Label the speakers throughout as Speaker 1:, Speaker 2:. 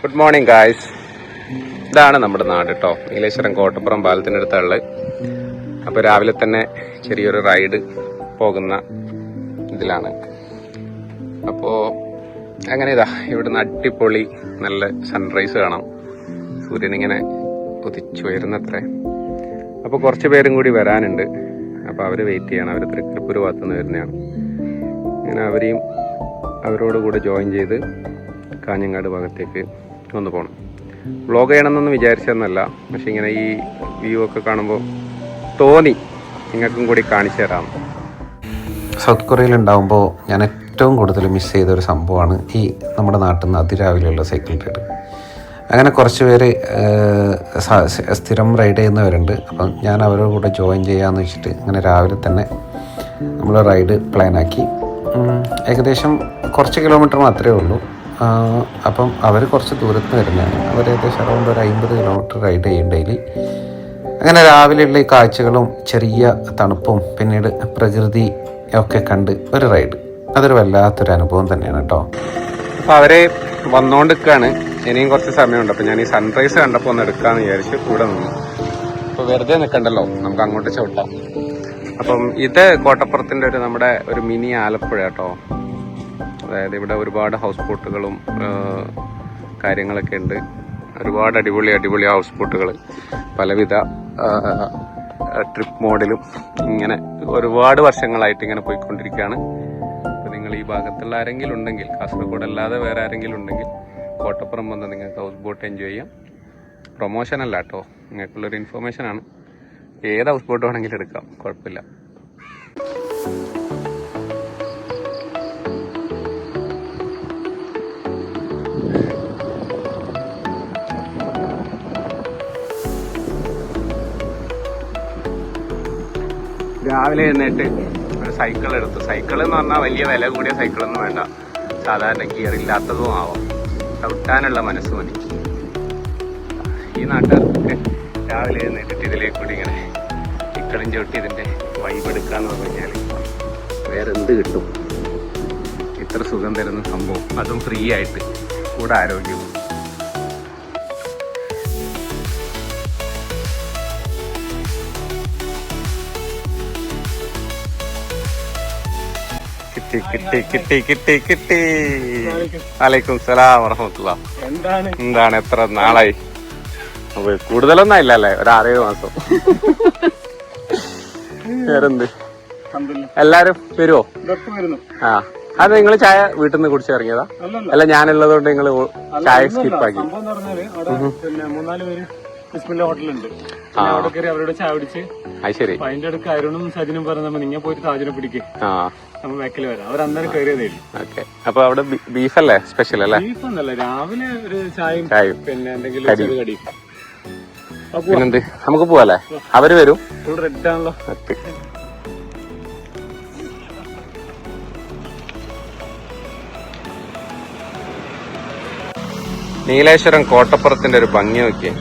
Speaker 1: Good morning guys ഇതാണ് നമ്മുടെ നാട് കേട്ടോ നീലേശ്വരം കോട്ടപ്പുറം പാലത്തിനടുത്തുള്ള അപ്പോൾ രാവിലെ തന്നെ ചെറിയൊരു റൈഡ് പോകുന്ന ഇതിലാണ്. അപ്പോൾ അങ്ങനെ ഇതാ ഇവിടുന്ന് അടിപൊളി നല്ല സൺറൈസ് കാണാം. സൂര്യൻ ഇങ്ങനെ ഉദിച്ചു വരുന്നത്രേ അപ്പോൾ കുറച്ച് പേരും കൂടി വരാനുണ്ട്. അപ്പോൾ അവർ വെയിറ്റ് ചെയ്യണം. അവർ തൃക്കരിപ്പൂർ ഭാഗത്തുനിന്ന് വരുന്നതാണ്. അങ്ങനെ അവരെയും അവരോട് കൂടെ ജോയിൻ ചെയ്ത് കാഞ്ഞങ്ങാട് ഭാഗത്തേക്ക് ഒന്ന് പോകണം വ്ളോഗ് ചെയ്യണമെന്നൊന്നും വിചാരിച്ചതെന്നല്ല. പക്ഷെ ഇങ്ങനെ ഈ വ്യൂ ഒക്കെ കാണുമ്പോൾ തോന്നി നിങ്ങൾക്കും കൂടി കാണിച്ചു തരാം.
Speaker 2: സൗത്ത് കൊറിയയിൽ ഉണ്ടാകുമ്പോൾ ഞാൻ ഏറ്റവും കൂടുതൽ മിസ് ചെയ്ത ഒരു സംഭവമാണ് ഈ നമ്മുടെ നാട്ടിൽ നിന്ന് അതിരാവിലെയുള്ള സൈക്കിൾ റൈഡ് അങ്ങനെ കുറച്ച് പേര് സ്ഥിരം റൈഡ് ചെയ്യുന്നവരുണ്ട്. അപ്പം ഞാൻ അവരുടെ കൂടെ ജോയിൻ ചെയ്യാമെന്ന് വെച്ചിട്ട് അങ്ങനെ രാവിലെ തന്നെ നമ്മൾ റൈഡ് പ്ലാനാക്കി ഉം, ഏകദേശം കുറച്ച് കിലോമീറ്റർ മാത്രമേ ഉള്ളൂ. അപ്പം അവർ കുറച്ച് ദൂരത്ത് നിന്ന് വരുന്നതാണ്. അവർ ഏകദേശം അറൗണ്ട് ഒരു അമ്പത് കിലോമീറ്റർ റൈഡ് ചെയ്യും ഡെയിലി അങ്ങനെ രാവിലെയുള്ള ഈ കാഴ്ചകളും ചെറിയ തണുപ്പും പിന്നീട് പ്രകൃതി ഒക്കെ കണ്ട് ഒരു റൈഡ് അതൊരു വല്ലാത്തൊരു അനുഭവം തന്നെയാണ് കേട്ടോ.
Speaker 1: അപ്പോൾ അവരെ വന്നുകൊണ്ടിരിക്കുകയാണ് ഇനിയും കുറച്ച് സമയമുണ്ട്. അപ്പോൾ ഞാൻ ഈ സൺറൈസ് കണ്ടപ്പോൾ ഒന്ന് എടുക്കാമെന്ന് വിചാരിച്ചു കൂടെ നിന്നു. അപ്പോൾ വെറുതെ നിൽക്കണ്ടല്ലോ നമുക്ക് അങ്ങോട്ട് ചവിട്ടാം. അപ്പം ഇത് കോട്ടപ്പുറത്തിന്റെ ഒരു നമ്മുടെ ഒരു മിനി ആലപ്പുഴ കേട്ടോ. അതായത് ഇവിടെ ഒരുപാട് ഹൗസ് ബോട്ടുകളും കാര്യങ്ങളൊക്കെ ഉണ്ട്. ഒരുപാട് അടിപൊളി അടിപൊളി ഹൗസ് ബോട്ടുകൾ പലവിധ ട്രിപ്പ് മോഡിലും ഇങ്ങനെ ഒരുപാട് വർഷങ്ങളായിട്ട് ഇങ്ങനെ പോയിക്കൊണ്ടിരിക്കുകയാണ്. അപ്പോൾ നിങ്ങൾ ഈ ഭാഗത്തുള്ള ആരെങ്കിലും ഉണ്ടെങ്കിൽ കാസർഗോഡ് അല്ലാതെ വേറെ ആരെങ്കിലും ഉണ്ടെങ്കിൽ കോട്ടപ്പുറം വന്ന് നിങ്ങൾക്ക് ഹൗസ് ബോട്ട് എൻജോയ് ചെയ്യാം. പ്രൊമോഷൻ അല്ല കേട്ടോ. നിങ്ങൾക്കുള്ളൊരു ഇൻഫർമേഷൻ ആണ്. ഏത് ഹൗസ് ബോട്ട് വേണമെങ്കിലും എടുക്കാം. കുഴപ്പമില്ല. രാവിലെ എഴുന്നേറ്റ് ഒരു സൈക്കിൾ എടുത്തു. സൈക്കിൾ എന്ന് പറഞ്ഞാൽ വലിയ വില കൂടിയ സൈക്കിളൊന്നും വേണ്ട. സാധാരണ ഗിയർ ഇല്ലാത്തതും ആവാം. ചവിട്ടാനുള്ള മനസ്സ് മതി. ഈ നാട്ടുകാർക്ക് രാവിലെ എഴുന്നേറ്റിട്ട് ഇതിലേക്ക് കൂടി ഇങ്ങനെ ഇക്കളും ചവിട്ടി ഇതിന്റെ വൈബ് എടുക്കാന്ന് പറഞ്ഞു കഴിഞ്ഞാൽ വേറെ എന്ത് കിട്ടും? ഇത്ര സുഖം തരുന്ന സംഭവം. അതും ഫ്രീ ആയിട്ട്. കൂടെ ആരോഗ്യവും. കിട്ടി കിട്ടി കിട്ടി കിട്ടി കിട്ടി. വലൈക്കും സലാം വറഹമത്തുള്ള.
Speaker 3: എന്താണ്?
Speaker 1: എന്താണ്? എത്ര നാളായി? കൂടുതലൊന്നും ഇല്ല അല്ലേ ഒരു ആറേഴ് മാസം. വേറെന്ത് എല്ലാരും വരുവോ? ആ. അത് നിങ്ങൾ ചായ വീട്ടിൽ നിന്ന് കുടിച്ച് ഇറങ്ങിയതാ? അല്ല ഞാനുള്ളത് കൊണ്ട് നിങ്ങൾ ചായ സ്കിപ്പ് ആക്കി.
Speaker 3: സംഭവം എന്ന് അവിടെ പിന്നെ മൂന്നാൽ പേര് ബിസ്മില്ല ഹോട്ടലുണ്ട് പിന്നെ അവിടെ അവരോട് ചായ പിടിച്ച്
Speaker 1: ശരി.
Speaker 3: അപ്പൊ അതിന്റെ അടുക്ക് അരുണും സജിനും പറഞ്ഞ നിങ്ങൾ പോയിട്ട് താജിനെ പിടിക്ക്. നമ്മൾ വരാം. അവർ അന്നേരം കയറിയതായിരുന്നു
Speaker 1: ഓക്കെ. അപ്പൊ അവിടെ ബീഫല്ലേ? സ്പെഷ്യൽ അല്ലേ
Speaker 3: ബീഫ് ഒന്നല്ല രാവിലെ ഒരു ചായയും പിന്നെ എന്തെങ്കിലും കടി
Speaker 1: പിന്നെന്ത്? നമുക്ക് പോവാല്ലേ? അവർ വരും.
Speaker 3: റെഡ് ആണല്ലോ.
Speaker 1: നീലേശ്വരം കോട്ടപ്പുറത്തിന്റെ ഒരു ഭംഗി നോക്കിയേ.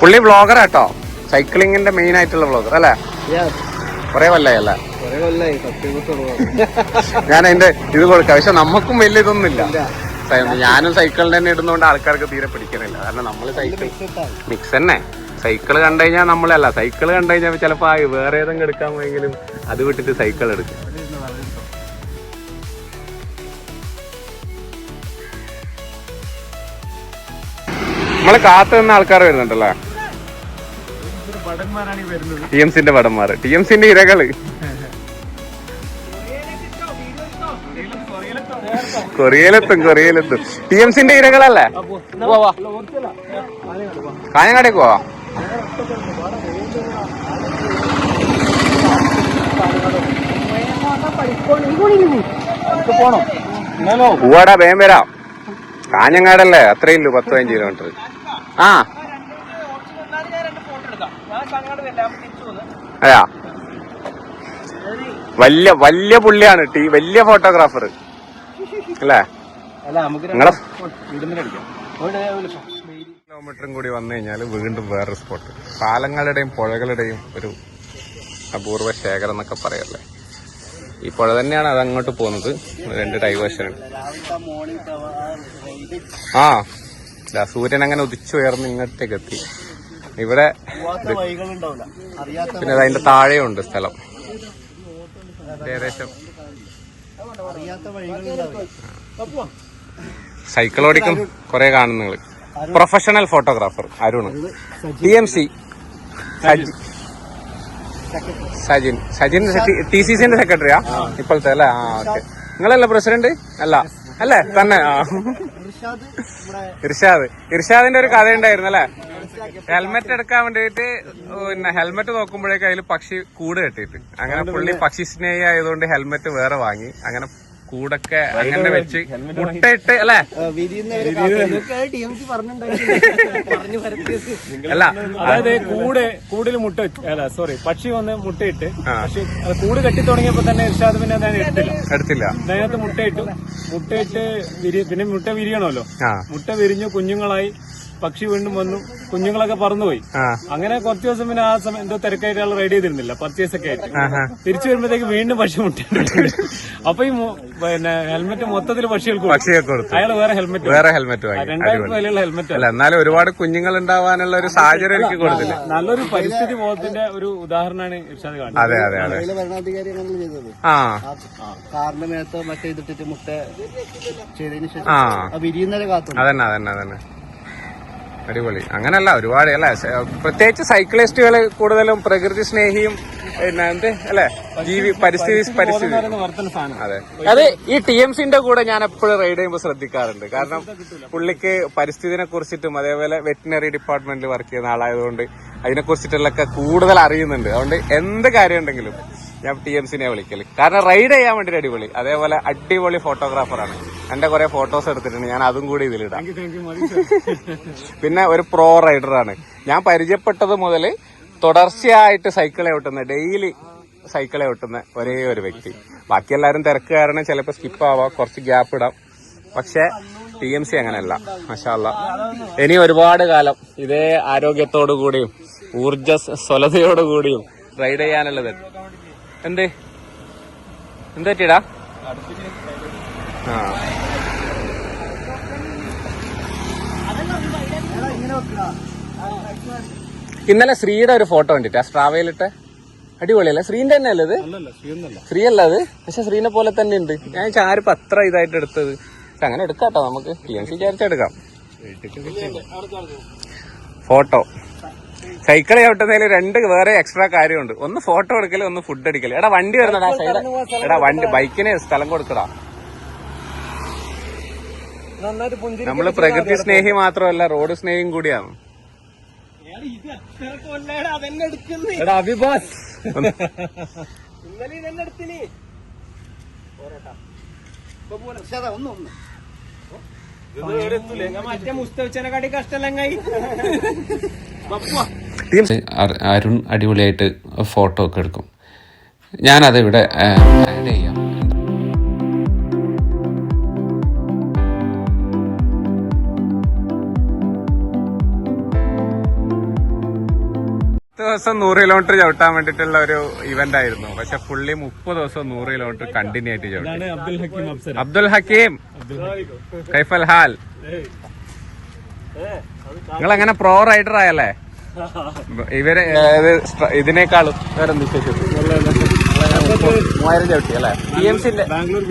Speaker 1: പുള്ളി വ്ളോഗർ ആട്ടോ സൈക്ലിങ്ങിന്റെ മെയിൻ ആയിട്ടുള്ള വ്ളോഗർ അല്ലേ? കുറേ വല്ലേ അല്ലേ? ഞാൻ അതിന്റെ ഇത് കൊടുക്കാം. പക്ഷെ നമുക്കും വലിയ ഇതൊന്നും ഇല്ല. സൈ- ഞാനും സൈക്കിളിൽ തന്നെ ഇടുന്നോണ്ട് ആൾക്കാർക്ക് തീരെ പിടിക്കണില്ല. കാരണം നമ്മൾ സൈക്കിൾ മിക്സ് തന്നെ. സൈക്കിൾ കണ്ടു കഴിഞ്ഞാൽ നമ്മളല്ല. സൈക്കിൾ കണ്ടു കഴിഞ്ഞാൽ ചിലപ്പോ ആ വേറെ ഏതെങ്കിലും എടുക്കാൻ പോയെങ്കിലും അത് വിട്ടിട്ട് സൈക്കിൾ എടുക്കും. നമ്മൾ കാത്തു നിന്ന ആൾക്കാർ വരുന്നുണ്ടല്ലേ? ടി എം സിന്റെ പടന്മാർ ടി എം സിന്റെ ഇരകൾ. കൊറിയയിലെത്തും കൊറിയയിലെത്തും. ടി എം സിന്റെ ഇരകളല്ലേ? കാഞ്ഞങ്ങാടേക്ക് പോവാ. പോവാടാ വേം വരാം. കാഞ്ഞങ്ങാടല്ലേ? അത്രയില്ലു പത്ത് പതിനഞ്ച് കിലോമീറ്റർ ആ. അതാ. വലിയ വലിയ പുള്ളിയാണ് ടീ വലിയ ഫോട്ടോഗ്രാഫർ അല്ലേ നിങ്ങളെ കിലോമീറ്ററും കൂടി വന്നു കഴിഞ്ഞാൽ വീണ്ടും വേറൊരു സ്പോട്ട് പാലങ്ങളുടെയും പുഴകളുടെയും ഒരു അപൂർവ ശേഖരം എന്നൊക്കെ പറയല്ലേ? ഈ പുഴ തന്നെയാണ് അത് അങ്ങോട്ട് പോകുന്നത്. രണ്ട് ഡൈവേർഷൻ ആ സൂര്യൻ അങ്ങനെ ഉദിച്ചുയർന്ന് ഇങ്ങോട്ടേക്ക് എത്തി. ഇവിടെ പിന്നെ അതിന്റെ താഴെയുണ്ട് സ്ഥലം. ഏകദേശം സൈക്കിൾ ഓടിക്കും കുറെ കാണുന്നങ്ങൾ professional photographer Arun. T M C Sajin. Sajin. T C സിന്റെ സെക്രട്ടറിയാ ഇപ്പോഴത്തെ അല്ലേ? ആ ഓക്കെ. നിങ്ങളല്ല പ്രസിഡന്റ് അല്ല. അല്ലേ? തന്നെ. ആ.
Speaker 3: ഇർഷാദ് നമ്മുടെ
Speaker 1: ഇർഷാദ്. ഇർഷാദിന്റെ ഒരു കഥ ഉണ്ടായിരുന്നു അല്ലേ? ഹെൽമെറ്റ് എടുക്കാൻ വേണ്ടിയിട്ട് പിന്നെ ഹെൽമെറ്റ് നോക്കുമ്പോഴേക്കും അതിൽ പക്ഷി കൂട് കെട്ടിയിട്ട്. അങ്ങനെ പുള്ളി പക്ഷി സ്നേഹി ആയതുകൊണ്ട് ഹെൽമെറ്റ് വേറെ വാങ്ങി. അങ്ങനെ കൂടൊക്കെ അങ്ങനെ വെച്ച് മുട്ടയിട്ട് അല്ലെ? അല്ല
Speaker 3: അതായത് കൂട് കൂടിൽ മുട്ട അല്ല സോറി പക്ഷി വന്ന് മുട്ടയിട്ട് പക്ഷെ കൂട് കെട്ടി തുടങ്ങിയപ്പോ തന്നെ ഇർഷാദ് പിന്നെ അതിനെ എടുത്തില്ല.
Speaker 1: എടുത്തില്ല.
Speaker 3: അതിനകത്ത് മുട്ടയിട്ടു മുട്ടയിട്ട് പിന്നെ മുട്ട വിരിയണമല്ലോ. മുട്ട വിരിഞ്ഞു കുഞ്ഞുങ്ങളായി പക്ഷി വീണ്ടും വന്നു കുഞ്ഞുങ്ങളൊക്കെ പറന്നുപോയി. അങ്ങനെ കുറച്ച് ദിവസം പിന്നെ ആ സമയം എന്തോ തിരക്കായിട്ട് ആൾ റെഡി ചെയ്തിരുന്നില്ല പർച്ചേസ് ഒക്കെ ആയിട്ട്. തിരിച്ചു വരുമ്പോഴത്തേക്ക് വീണ്ടും പക്ഷി മുട്ടിട്ടുണ്ട് അപ്പൊ ഈ പിന്നെ ഹെൽമെറ്റ് മൊത്തത്തിൽ പക്ഷികൾക്ക് കൊടുത്തു.
Speaker 1: പക്ഷിയെ കൊടുത്തു.
Speaker 3: അയാൾ വേറെ ഹെൽമെറ്റ്
Speaker 1: വേറെ ഹെൽമെറ്റ്
Speaker 3: രണ്ടായിരം വിലയുള്ള ഹെൽമെറ്റ്
Speaker 1: അല്ല എന്നാലും ഒരുപാട് കുഞ്ഞുങ്ങൾ ഉണ്ടാവാനുള്ള ഒരു സാഹചര്യം എനിക്ക് കൊടുത്തില്ല.
Speaker 3: നല്ലൊരു പരിസ്ഥിതി ബോധത്തിന്റെ ഒരു ഉദാഹരണമാണ് ഇർഷാദ് കാണുന്നത്.
Speaker 1: അതെ അതെ അതെ.
Speaker 4: ഭരണാധികാരി
Speaker 1: ആ.
Speaker 4: കാറിന്റെ മേത്ത് മറ്റേ ഇതിട്ടിട്ട് മുട്ട ചെയ്തതിന് ശേഷം വിരിയുന്നവരെ കാത്തു.
Speaker 1: അതന്നെ അതന്നെ അതന്നെ. അടിപൊളി. അങ്ങനല്ല ഒരുപാട് അല്ലേ? പ്രത്യേകിച്ച് സൈക്ലിസ്റ്റുകൾ കൂടുതലും പ്രകൃതി സ്നേഹിയും എന്ത് അല്ലെ? ജീവി പരിസ്ഥിതി പരിസ്ഥിതി അതെ. അത് ഈ ടി എം സിന്റെ കൂടെ ഞാൻ എപ്പോഴും റൈഡ് ചെയ്യുമ്പോൾ ശ്രദ്ധിക്കാറുണ്ട്. കാരണം പുള്ളിക്ക് പരിസ്ഥിതിനെ കുറിച്ചിട്ടും അതേപോലെ വെറ്റിനറി ഡിപ്പാർട്ട്മെന്റിൽ വർക്ക് ചെയ്യുന്ന ആളായതുകൊണ്ട് അതിനെ കുറിച്ചിട്ടുള്ളൊക്കെ കൂടുതൽ അറിയുന്നുണ്ട്. അതുകൊണ്ട് എന്ത് കാര്യം ഉണ്ടെങ്കിലും ഞാൻ ടി എം സിനെ വിളിക്കൽ. കാരണം റൈഡ് ചെയ്യാൻ വേണ്ടി അടിപൊളി. അതേപോലെ അടിപൊളി ഫോട്ടോഗ്രാഫറാണ് എന്റെ കുറെ ഫോട്ടോസ് എടുത്തിട്ടുണ്ട്. ഞാൻ അതും കൂടി ഇതിലിടാം. പിന്നെ ഒരു പ്രോ റൈഡറാണ് ഞാൻ പരിചയപ്പെട്ടത് മുതൽ തുടർച്ചയായിട്ട് സൈക്കിളെ ഓട്ടുന്ന ഡെയിലി സൈക്കിളെ ഓട്ടുന്ന ഒരേ ഒരു വ്യക്തി. ബാക്കി എല്ലാവരും തിരക്ക് കാരണം ചിലപ്പോൾ സ്കിപ്പ് ആവാം കുറച്ച് ഗ്യാപ്പ് ഇടാം. പക്ഷെ ടി എം സി അങ്ങനെയല്ല. മഷാല്ല ഇനി ഒരുപാട് കാലം ഇതേ ആരോഗ്യത്തോടു കൂടിയും ഊർജ സ്വലതയോടു കൂടിയും റൈഡ് ചെയ്യാനുള്ളത് എന്ത്? എന്ത് പറ്റിയടാ? ആ. ഇന്നലെ ശ്രീയുടെ ഒരു ഫോട്ടോ കണ്ടിട്ട് സ്ട്രാവയിലിട്ട്. അടിപൊളിയല്ലേ? ശ്രീന്റെ തന്നെ അല്ലേ ഇത്?
Speaker 3: അല്ലല്ല ശ്രീയൊന്നല്ല
Speaker 1: ശ്രീ അല്ല അത്? പക്ഷെ ശ്രീനെ പോലെ തന്നെ ഉണ്ട്. ഞാൻ ആരിപ്പോ അത്ര ഇതായിട്ട് എടുത്തത്? പക്ഷെ അങ്ങനെ എടുക്കാട്ടോ നമുക്ക്. ടി എം സി വിചാരിച്ചെടുക്കാം ഫോട്ടോ. സൈക്കിൾ ചവിട്ടുന്നതിൽ രണ്ട് വേറെ എക്സ്ട്രാ കാര്യമുണ്ട്. ഒന്ന് ഫോട്ടോ എടുക്കൽ ഒന്ന് ഫുഡ് അടിക്കൽ എടാ വണ്ടി വരുന്നടാ സൈഡ് എടാ വണ്ടി ബൈക്കിന് സ്ഥലം കൊടുക്കടാ.
Speaker 3: നന്നായിട്ട്
Speaker 1: നമ്മൾ പ്രകൃതി സ്നേഹി മാത്രമല്ല റോഡ് സ്നേഹിയും കൂടിയാണ്.
Speaker 3: എടാ അഭിഭാസ്
Speaker 4: ഒന്ന് ഒന്ന്.
Speaker 3: മറ്റേ. മുസ്തഫിച്ചനെക്കാട്ടി
Speaker 2: അരുൺ അടിപൊളിയായിട്ട് ഫോട്ടോ ഒക്കെ എടുക്കും. ഞാനത് ഇവിടെ ആഡ് ചെയ്യാം.
Speaker 1: ദിവസം നൂറ് കിലോമീറ്റർ ചവിട്ടാൻ വേണ്ടിട്ടുള്ള ഒരു ഇവന്റ് ആയിരുന്നു. പക്ഷെ പുള്ളി മുപ്പത് ദിവസം നൂറ് കിലോമീറ്റർ കണ്ടിന്യൂ ആയിട്ട് ചവിട്ടി.
Speaker 3: അബ്ദുൽ ഹക്കീം അഫ്സർ
Speaker 1: അബ്ദുൽ ഹക്കീം. കൈഫൽ ഹാൽ. നിങ്ങൾ അങ്ങനെ പ്രോ റൈഡർ ആയല്ലേ? ഇവർ ഇതിനേക്കാളും വേറെ? മൂവായിരം ചവിട്ടി അല്ലേ? ടി എം സിന്റെ
Speaker 3: ബാംഗ്ലൂർ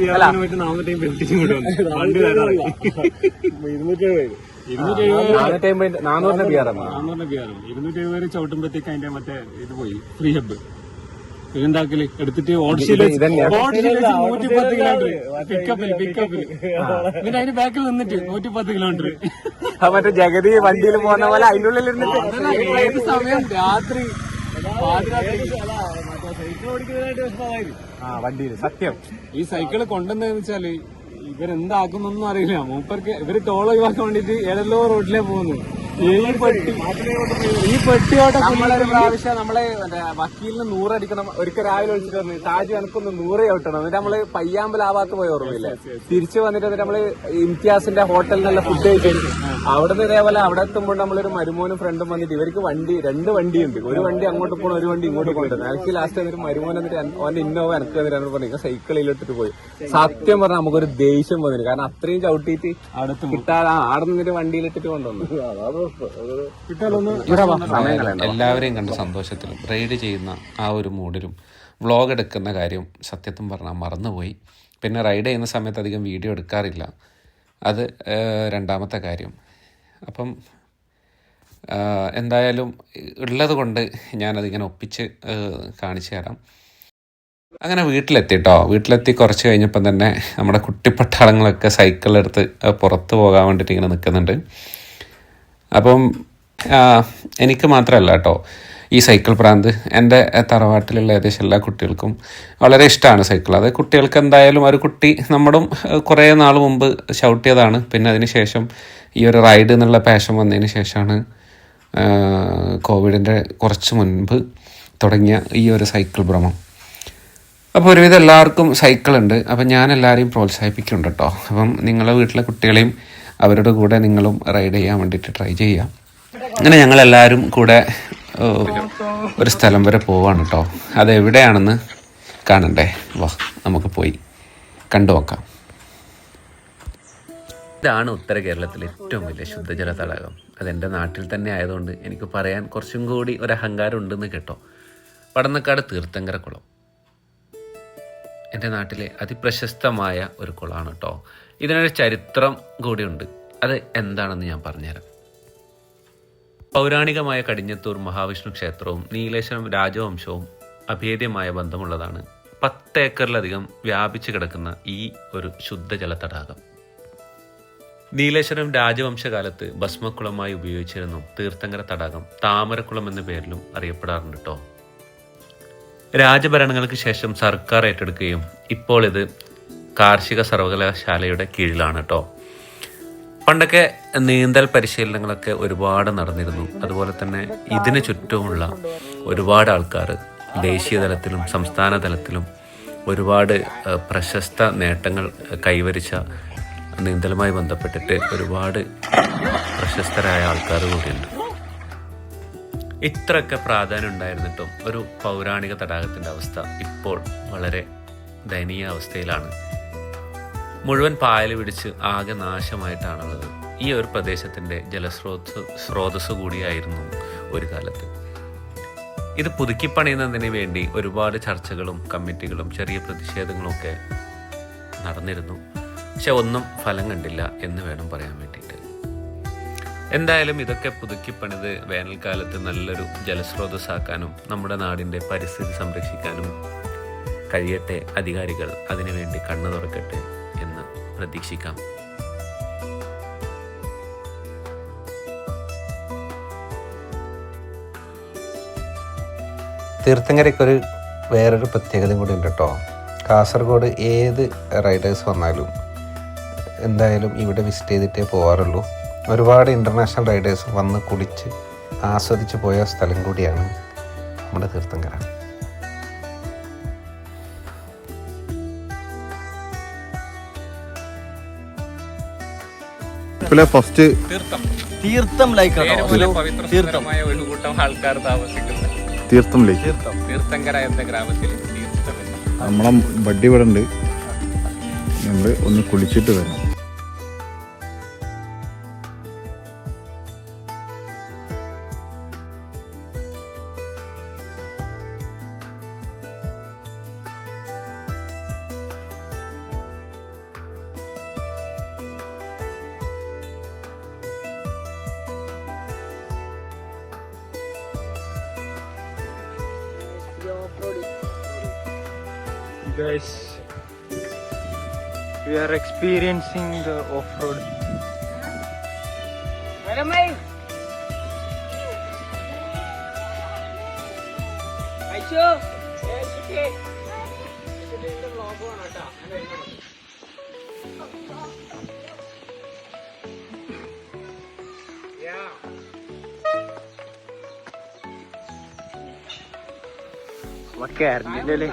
Speaker 3: ഇരുന്നൂറ്റി എഴുപത്
Speaker 1: നാനൂറിന്റെ
Speaker 3: ബിയാറും ഇരുന്നൂറ്റി എഴുപത് ചവിട്ടുമ്പോഴത്തേക്ക് അതിന്റെ മറ്റേ ഇത് പോയി. ഫ്രീ ഹബ്ബ് ഇതുണ്ടാക്കൽ എടുത്തിട്ട് ഓട്ടോയിൽ നൂറ്റി പത്ത് കിലോമീറ്റർ പിക്കപ്പിൽ പിക്കപ്പിൽ ബാക്കിൽ നിന്നിട്ട് നൂറ്റി പത്ത് കിലോമീറ്റർ
Speaker 1: മറ്റേ ജഗതി വണ്ടിയിൽ പോകുന്ന പോലെ അതിന്റെ ഉള്ളിൽ ഇരുന്നിട്ട്
Speaker 3: ഏത് സമയം? രാത്രി.
Speaker 1: ആ വണ്ടിയിൽ സത്യം.
Speaker 3: ഈ സൈക്കിൾ കൊണ്ടുവന്നതെന്ന് വെച്ചാൽ ഇവരെന്താക്കുന്നൊന്നും അറിയില്ല. മൂപ്പർക്ക് ഇവർ ടോൾ ഒഴിവാക്കാൻ വേണ്ടിട്ട് ഏതെല്ലോ റോഡിലേ പോകുന്നു ഈ പെട്ടി ഈ പെട്ടിയോട്ടെ
Speaker 1: നമ്മളൊരു പ്രാവശ്യം നമ്മളെ വക്കീലിന് നൂറടിക്കണം ഒരിക്കൽ രാവിലെ വിളിച്ചിട്ട് പറഞ്ഞു താജ് എനക്കൊന്ന് നൂറ് ചവിട്ടണം. എന്നിട്ട് നമ്മൾ പയ്യാമ്പലാവാത്ത പോയ ഓർമ്മയില്ലേ? തിരിച്ചു വന്നിട്ട് എന്നിട്ട് നമ്മൾ ഇംതിയാസിന്റെ ഹോട്ടലിൽ നല്ല ഫുഡ് കഴിച്ചു അവിടുന്ന് ഇതേപോലെ അവിടെ എത്തുമ്പോൾ നമ്മളൊരു മരുമോനും ഫ്രണ്ടും വന്നിട്ട് ഇവർക്ക് വണ്ടി രണ്ട് വണ്ടിയുണ്ട്. ഒരു വണ്ടി അങ്ങോട്ട് പോകണം ഒരു വണ്ടി ഇങ്ങോട്ട് പോകണം എനിക്ക് ലാസ്റ്റ് എന്നിട്ട് മരുമോൻ എന്നിട്ട് ഓന്റെ ഇന്നോവ എനക്ക് എന്നിട്ട് എന്നോട് പറഞ്ഞു സൈക്കിളിലിട്ടിട്ട് പോയി. സത്യം പറഞ്ഞാൽ നമുക്കൊരു ദേഷ്യം വന്നിട്ട് കാരണം അത്രയും ചവിട്ടിയിട്ട്
Speaker 3: അടുത്ത്
Speaker 1: കിട്ടാതെ ആ, അവിടെ നിന്നിട്ട് വണ്ടിയിലിട്ടിട്ട് കൊണ്ടുവന്നു.
Speaker 2: എല്ലാവരെയും കണ്ട് സന്തോഷത്തിലും റൈഡ് ചെയ്യുന്ന ആ ഒരു മൂഡിലും വ്ളോഗ് എടുക്കുന്ന കാര്യം സത്യത്തും പറഞ്ഞാൽ മറന്നുപോയി. പിന്നെ റൈഡ് ചെയ്യുന്ന സമയത്ത് അധികം വീഡിയോ എടുക്കാറില്ല. അത് രണ്ടാമത്തെ കാര്യം. അപ്പം എന്തായാലും ഉള്ളത് കൊണ്ട് ഞാനതിങ്ങനെ ഒപ്പിച്ച് കാണിച്ചു തരാം. അങ്ങനെ വീട്ടിലെത്തി കേട്ടോ വീട്ടിലെത്തി കുറച്ച് കഴിഞ്ഞപ്പം തന്നെ നമ്മുടെ കുട്ടിപ്പട്ടാളങ്ങളൊക്കെ സൈക്കിളെടുത്ത് പുറത്ത് പോകാൻ വേണ്ടിയിട്ട് ഇങ്ങനെ നിൽക്കുന്നുണ്ട്. അപ്പം എനിക്ക് മാത്രമല്ല കേട്ടോ ഈ സൈക്കിൾ പ്രാന്ത് എന്റെ തറവാട്ടിലുള്ള ഏകദേശം എല്ലാ കുട്ടികൾക്കും വളരെ ഇഷ്ടമാണ് സൈക്കിൾ അത് കുട്ടികൾക്ക് എന്തായാലും ഒരു കുട്ടി നമ്മളും കുറേ നാൾ മുമ്പ് ഷൗട്ട് ചെയ്തതാണ്. പിന്നെ അതിന് ശേഷം ഈ ഒരു റൈഡ് എന്നുള്ള പാഷൻ വന്നതിന് ശേഷമാണ് കോവിഡിന്റെ കുറച്ച് മുൻപ് തുടങ്ങിയ ഈ ഒരു സൈക്കിൾ ഭ്രമം. അപ്പോൾ ഒരുവിധം എല്ലാവർക്കും സൈക്കിൾ ഉണ്ട്. അപ്പം ഞാൻ എല്ലാവരെയും പ്രോത്സാഹിപ്പിക്കുന്നുണ്ട് കേട്ടോ. അപ്പം നിങ്ങളെ വീട്ടിലെ കുട്ടികളെയും അവരുടെ കൂടെ നിങ്ങളും റൈഡ് ചെയ്യാൻ വേണ്ടിയിട്ട് ട്രൈ ചെയ്യാം. അങ്ങനെ ഞങ്ങളെല്ലാവരും കൂടെ ഒരു സ്ഥലം വരെ പോവാണ് കേട്ടോ. അത് എവിടെയാണെന്ന് കാണണ്ടേ? വാ നമുക്ക് പോയി കണ്ടു നോക്കാം. ഇതാണ് ഉത്തര കേരളത്തിലെ ഏറ്റവും വലിയ ശുദ്ധജല തടാകം അതെന്റെ നാട്ടിൽ തന്നെ ആയതുകൊണ്ട് എനിക്ക് പറയാൻ കുറച്ചും കൂടി ഒരു അഹങ്കാരം ഉണ്ടെന്ന് കേട്ടോ. പടന്നക്കാട് തീർത്ഥങ്കര കുളം എന്റെ നാട്ടിലെ അതിപ്രശസ്തമായ ഒരു കുളമാണ് കേട്ടോ ഇതിനൊരു ചരിത്രം കൂടിയുണ്ട്. അത് എന്താണെന്ന് ഞാൻ പറഞ്ഞുതരാം. പൗരാണികമായ കടിഞ്ഞത്തൂർ മഹാവിഷ്ണു ക്ഷേത്രവും നീലേശ്വരം രാജവംശവും അഭേദ്യമായ ബന്ധമുള്ളതാണ്. പത്ത് ഏക്കറിലധികം വ്യാപിച്ചു കിടക്കുന്ന ഈ ഒരു ശുദ്ധജല തടാകം നീലേശ്വരം രാജവംശകാലത്ത് ഭസ്മക്കുളമായി ഉപയോഗിച്ചിരുന്നു തീർത്ഥങ്കര തടാകം. താമരക്കുളം എന്ന പേരിലും അറിയപ്പെടാറുണ്ട് കേട്ടോ രാജഭരണങ്ങൾക്ക് ശേഷം സർക്കാർ ഏറ്റെടുക്കുകയും ഇപ്പോൾ ഇത് കാർഷിക സർവകലാശാലയുടെ കീഴിലാണ് കേട്ടോ. പണ്ടൊക്കെ നീന്തൽ പരിശീലനങ്ങളൊക്കെ ഒരുപാട് നടന്നിരുന്നു. അതുപോലെ തന്നെ ഇതിന് ചുറ്റുമുള്ള ഒരുപാട് ആൾക്കാർ ദേശീയ തലത്തിലും സംസ്ഥാന തലത്തിലും ഒരുപാട് പ്രശസ്ത നേട്ടങ്ങൾ കൈവരിച്ച നീന്തലുമായി ബന്ധപ്പെട്ടിട്ട് ഒരുപാട് പ്രശസ്തരായ ആൾക്കാർ കൂടിയുണ്ട്. ഇത്രയൊക്കെ പ്രാധാന്യം ഉണ്ടായിരുന്നിട്ടും ഒരു പൗരാണിക തടാകത്തിന്റെ അവസ്ഥ ഇപ്പോൾ വളരെ ദയനീയ അവസ്ഥയിലാണ്. മുഴുവൻ പായൽ പിടിച്ച് ആകെ നാശമായിട്ടാണുള്ളത്. ഈ ഒരു പ്രദേശത്തിന്റെ ജലസ്രോതസ് സ്രോതസ് കൂടിയായിരുന്നു ഒരു കാലത്ത്. ഇത് പുതുക്കിപ്പണിയുന്നതിന് വേണ്ടി ഒരുപാട് ചർച്ചകളും കമ്മിറ്റികളും ചെറിയ പ്രതിഷേധങ്ങളും ഒക്കെ നടന്നിരുന്നു. പക്ഷെ ഒന്നും ഫലം കണ്ടില്ല എന്ന് വേണം പറയാൻ വേണ്ടിയിട്ട്. എന്തായാലും ഇതൊക്കെ പുതുക്കി പണിത് വേനൽക്കാലത്ത് നല്ലൊരു ജലസ്രോതസ്സാക്കാനും നമ്മുടെ നാടിന്റെ പരിസ്ഥിതി സംരക്ഷിക്കാനും കഴിയട്ടെ അധികാരികൾ. അതിനുവേണ്ടി കണ്ണു തുറക്കട്ടെ എന്ന് പ്രതീക്ഷിക്കാം. തീർത്ഥങ്കരയ്ക്കൊരു വേറൊരു പ്രത്യേകതയും കൂടി ഉണ്ട് കേട്ടോ. കാസർഗോഡ് ഏത് റൈഡേഴ്സ് വന്നാലും എന്തായാലും ഇവിടെ വിസിറ്റ് ചെയ്തിട്ടേ പോകാറുള്ളൂ ഒരുപാട് ഇന്റർനാഷണൽ റൈഡേഴ്സ് വന്ന് കുടിച്ച് ആസ്വദിച്ച് പോയ സ്ഥലം കൂടിയാണ് നമ്മുടെ തീർത്ഥങ്കര.
Speaker 5: ഫസ്റ്റ്
Speaker 1: തീർത്ഥം.
Speaker 4: ലൈക്ക്
Speaker 1: ഒരു കൂട്ടം ആൾക്കാർ താമസിക്കുന്ന.
Speaker 5: തീർത്ഥം ലേക്ക്
Speaker 1: തീർത്ഥങ്കര എന്ന ഗ്രാമത്തിൽ തീർത്ഥം.
Speaker 5: നമ്മളെ ബഡ്ഡി ഇവിടെ ഉണ്ട്. നമ്മൾ ഒന്ന് കുളിച്ചിട്ട് guys
Speaker 3: we are experiencing the off road
Speaker 1: okay അറിഞ്ഞില്ലല്ലേ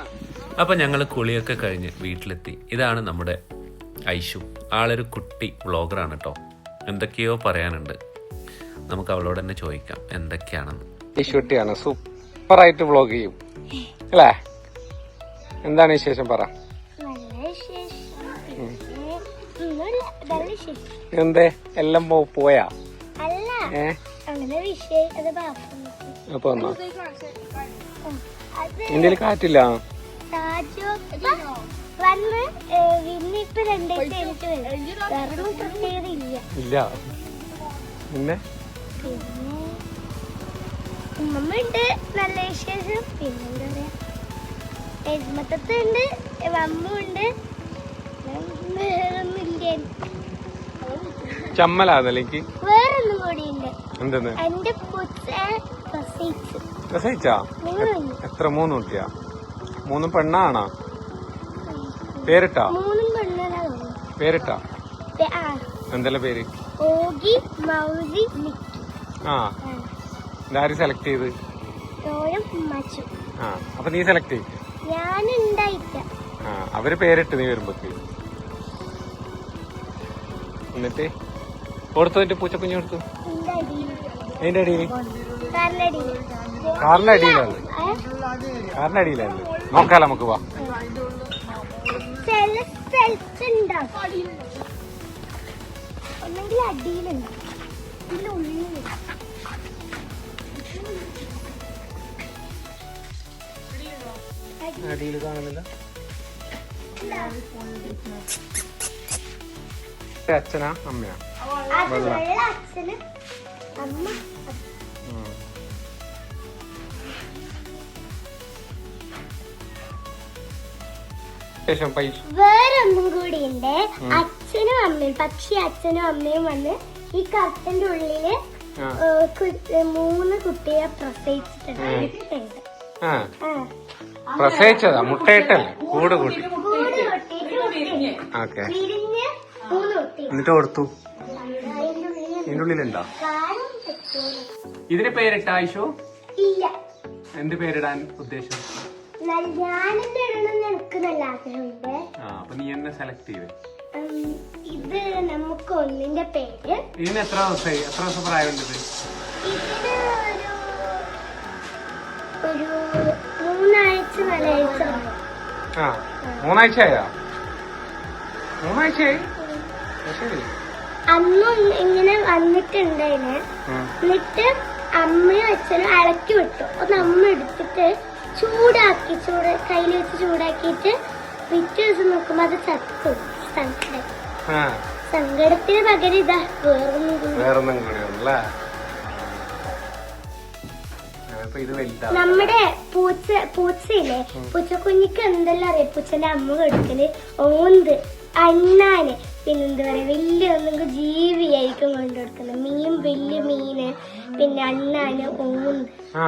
Speaker 2: അപ്പം ഞങ്ങൾ കുളിയൊക്കെ കഴിഞ്ഞ് വീട്ടിലെത്തി. ഇതാണ് നമ്മുടെ ഐഷു. ആളൊരു കുട്ടി വ്ളോഗറാണ് കേട്ടോ എന്തൊക്കെയോ പറയാനുണ്ട്. നമുക്ക് അവളോട് തന്നെ ചോദിക്കാം എന്തൊക്കെയാണെന്ന്.
Speaker 1: സൂപ്പർ ആയിട്ട് വ്ളോഗ് ചെയ്യും. അല്ലേ? എന്താണ് വിശേഷം പറ.
Speaker 6: നല്ല വിശേഷം. പിന്നെ നല്ല വിശേഷം.
Speaker 1: എന്തേ? എല്ലാം പോയാ? അപ്പൊ കാറ്റില്ല.
Speaker 6: താജു വന്ന് വിന്നിപ്പ് രണ്ടായിട്ട് കഴിഞ്ഞിട്ട് വരും വേറെ ഒന്നും പ്രത്യേകത ഇല്ല.
Speaker 1: പിന്നെ?
Speaker 6: നല്ല വിശേഷം. പിന്നെന്താ പറയാ? ഉണ്ട് വേറൊന്നുമില്ല.
Speaker 1: ചമ്മലാന്നല്ലേ എനിക്ക്?
Speaker 6: വേറൊന്നും കൂടി ഉണ്ട്
Speaker 1: എന്തെന്ന്?
Speaker 6: എന്റെ പൂച്ച പ്രസവിച്ചു.
Speaker 1: രസിച്ചാ എത്ര മൂന്ന് കുട്ടിയാ? മൂന്ന് പെണ്ണാണോ? പേരിട്ടാ? പേരിട്ടാ? എന്തെല്ലാം പേര്? ആ. ഇതാര് സെലക്ട് ചെയ്ത്? ആ. അപ്പൊ നീ സെലക്ട് ചെയ്ത് ആ. അവർ പേരിട്ട് നീ വരുമ്പോക്ക്. എന്നിട്ട്? കൊടുത്തു എന്റെ പൂച്ചക്കുഞ്ഞു കൊടുത്തു? അതിന്റെ അടിയിൽ.
Speaker 6: കാറിന്റെ
Speaker 1: അടിയിലാണ് കാറിന്റെ അടിയിലാണ് നോക്കാലോ നമുക്ക് വാ. അടിയിൽ കാണുന്നില്ല. അച്ഛനാ അമ്മയാ.
Speaker 6: അച്ഛന് അമ്മ.
Speaker 1: ശേഷം പൈസ.
Speaker 6: വേറൊന്നും കൂടി ഉണ്ട് അച്ഛനും അമ്മയും പക്ഷി അച്ഛനും അമ്മയും വന്ന് ഈ കർട്ടന്റെ ഉള്ളിൽ കു- മൂന്ന് കുട്ടിയെ പ്രസവിച്ചിട്ടുണ്ട്.
Speaker 1: ആ. പ്രസവിച്ചതാ? മുട്ടയിട്ടല്ലേ? കൂട് കൂട്ടി.
Speaker 6: കൂട്
Speaker 1: ഓക്കെ.
Speaker 6: വിരിഞ്ഞ് മൂന്ന് കുട്ടി.
Speaker 1: എന്നിട്ട് കൊടുത്തു.
Speaker 6: അതിന്റെ ഉള്ളിൽ
Speaker 1: ഇതിന്റെ ഉള്ളിലുണ്ടോ?
Speaker 6: കാലും.
Speaker 1: ഇതിന് പേരിട്ട ആയിഷു
Speaker 6: ഇല്ല.
Speaker 1: എന്ത് പേരിടാൻ
Speaker 6: എനിക്ക് നല്ല ആഗ്രഹമുണ്ട്.
Speaker 1: ആ അപ്പൊ നീ എന്നെ സെലക്ട് ചെയ്ത്.
Speaker 6: ഇത് നമുക്ക് ഒന്നിന്റെ പേര്.
Speaker 1: ഇതിന് എത്ര ദിവസമായി എത്ര ദിവസം പ്രായമുണ്ട് ഇത്?
Speaker 6: ഒരു മൂന്നാഴ്ച നാലാഴ്ച.
Speaker 1: ആ മൂന്നാഴ്ചയായി? ശരി.
Speaker 6: അന്നും ഇങ്ങനെ വന്നിട്ടുണ്ടായിന്. എന്നിട്ട് അമ്മയും അച്ഛനും ഇളക്കി വിട്ടു. ഒന്ന് അമ്മ എടുത്തിട്ട് ചൂടാക്കി ചൂട് കയ്യിൽ വെച്ച് ചൂടാക്കിയിട്ട് പിറ്റേ ദിവസം നോക്കുമ്പോ അത് ചത്തു സങ്കടം. സങ്കടത്തിന് പകരം ഇതാ വേറൊന്നും നമ്മുടെ പൂച്ച പൂച്ചയില്ലേ? പൂച്ചക്കുഞ്ഞിക്ക് എന്തെല്ലാം അറിയാം? പൂച്ചന്റെ അമ്മ കൊടുക്കൽ ഓന്ത് അണ്ണാന് പിന്നെന്താ പറയാ വലിയ ഒന്നും ജീവിയായിരിക്കും കൊണ്ടു കൊടുക്കുന്നത്. മീൻ വലിയ മീന് പിന്നെ അണ്ണാന് ഓന്ത്.
Speaker 1: ആ.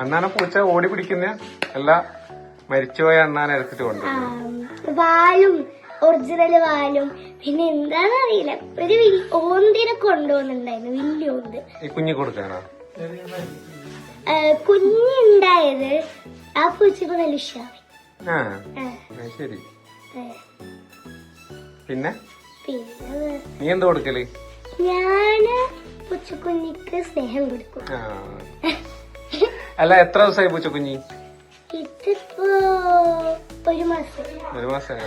Speaker 1: അണ്ണാനെ പൂച്ച ഓടി പിടിക്കുന്ന. എല്ലാ മരിച്ചുപോയ അണ്ണാനെ എടുത്തിട്ട് കൊണ്ട്
Speaker 6: വാലും ഒറിജിനൽ വാലും. പിന്നെ എന്താന്നറിയില്ല ഒരു ഓന്തിനെ കൊണ്ടുപോകുന്നുണ്ടായിരുന്നു വലിയ ഓന്ത്.
Speaker 1: ഈ കുഞ്ഞി കൊടുക്കാനോ
Speaker 6: ആ, കുഞ്ഞുണ്ടായത് ആ പൂച്ചക്ക് നല്ല ഇഷ്ടമായി
Speaker 1: ശരി. പിന്നെ? നീ എന്ത് കൊടുക്കൽ?
Speaker 6: ഞാൻ പൂച്ചക്കുഞ്ഞിക്ക് സ്നേഹം കൊടുക്കും.
Speaker 1: അല്ല എത്ര ദിവസമായി പൂച്ച
Speaker 6: കുഞ്ഞി? ഒരു മാസം.
Speaker 1: ഒരു
Speaker 6: മാസം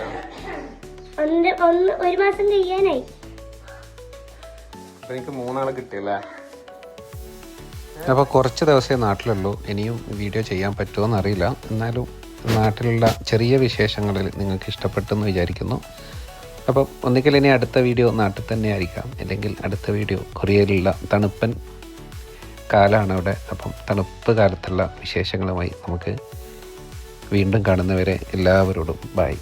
Speaker 6: ഒരു മാസം കഴിയാനായി.
Speaker 1: അപ്പൊ എനിക്ക് മൂന്നാളെ കിട്ടിയല്ലേ?
Speaker 2: അപ്പോൾ കുറച്ച് ദിവസമേ നാട്ടിലുള്ളൂ. ഇനിയും വീഡിയോ ചെയ്യാൻ പറ്റുമോ എന്നറിയില്ല. എന്നാലും നാട്ടിലുള്ള ചെറിയ വിശേഷങ്ങളിൽ നിങ്ങൾക്ക് ഇഷ്ടപ്പെട്ടെന്ന് വിചാരിക്കുന്നു. അപ്പം ഒന്നുകിൽ ഇനി അടുത്ത വീഡിയോ നാട്ടിൽ തന്നെ ആയിരിക്കാം. അല്ലെങ്കിൽ അടുത്ത വീഡിയോ കൊറിയയിലുള്ള തണുപ്പൻ കാലമാണ് അവിടെ അപ്പം തണുപ്പ് കാലത്തുള്ള വിശേഷങ്ങളുമായി നമുക്ക് വീണ്ടും കാണുന്നവരെ എല്ലാവരോടും ബായ്